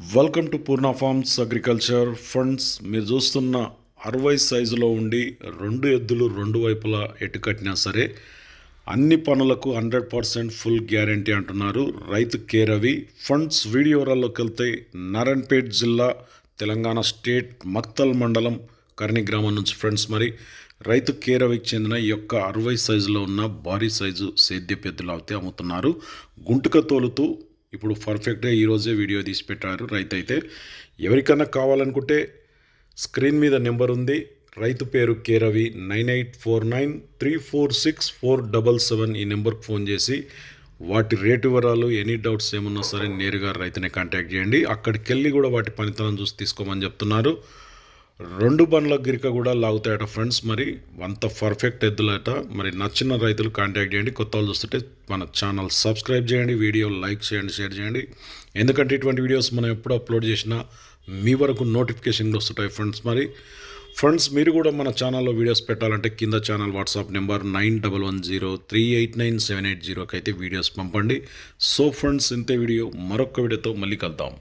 Welcome to Purna farms agriculture funds మీరు చూస్తున్న అరవై సైజులో ఉండి రెండు ఎద్దులు రెండు వైపులా ఎటు కట్టినా సరే అన్ని పనులకు హండ్రెడ్ పర్సెంట్ ఫుల్ గ్యారంటీ అంటున్నారు రైతు కేరవి ఫండ్స్ వీడియోరాల్లోకి వెళ్తే నారాయణపేట్ జిల్లా తెలంగాణ స్టేట్ మక్తల్ మండలం కర్ణి గ్రామం నుంచి ఫ్రెండ్స్ మరి. రైతు కేరవికి చెందిన ఈ యొక్క అరవై సైజులో ఉన్న భారీ సైజు సేద్య పెద్దలు అయితే అమ్ముతున్నారు. గుంటుక తోలుతూ ఇప్పుడు పర్ఫెక్ట్గా ఈరోజే వీడియో తీసి పెట్టారు రైతు అయితే ఎవరికన్నా కావాలనుకుంటే స్క్రీన్ మీద నెంబర్ ఉంది. రైతు పేరు కేరవి nine eight four nine three four six four double seven ఈ నెంబర్కి ఫోన్ చేసి వాటి రేటు వివరాలు ఎనీ డౌట్స్ ఏమన్నా సరే నేరుగా రైతుని కాంటాక్ట్ చేయండి. అక్కడికి వెళ్ళి కూడా వాటి పనితనం చూసి తీసుకోమని చెప్తున్నారు. రెండు బండ్ల గిరిక కూడా లాగుతాయట ఫ్రెండ్స్ మరి అంత పర్ఫెక్ట్ ఎద్దులట. మరి నచ్చిన రైతులు కాంటాక్ట్ చేయండి. కొత్త వాళ్ళు చూస్తుంటే మన ఛానల్ సబ్స్క్రైబ్ చేయండి. వీడియో లైక్ చేయండి షేర్ చేయండి. ఎందుకంటే ఇటువంటి వీడియోస్ మనం ఎప్పుడు అప్లోడ్ చేసినా మీ వరకు నోటిఫికేషన్లు వస్తుంటాయి ఫ్రెండ్స్ మరి ఫ్రెండ్స్ మీరు కూడా మన ఛానల్లో వీడియోస్ పెట్టాలంటే కింద channel WhatsApp number nine double one zero three eight nine seven eight జీరోకి అయితే వీడియోస్ పంపండి. సో ఫ్రెండ్స్ ఇంతే వీడియో మరొక వీడియోతో మళ్ళీ కలుద్దాం.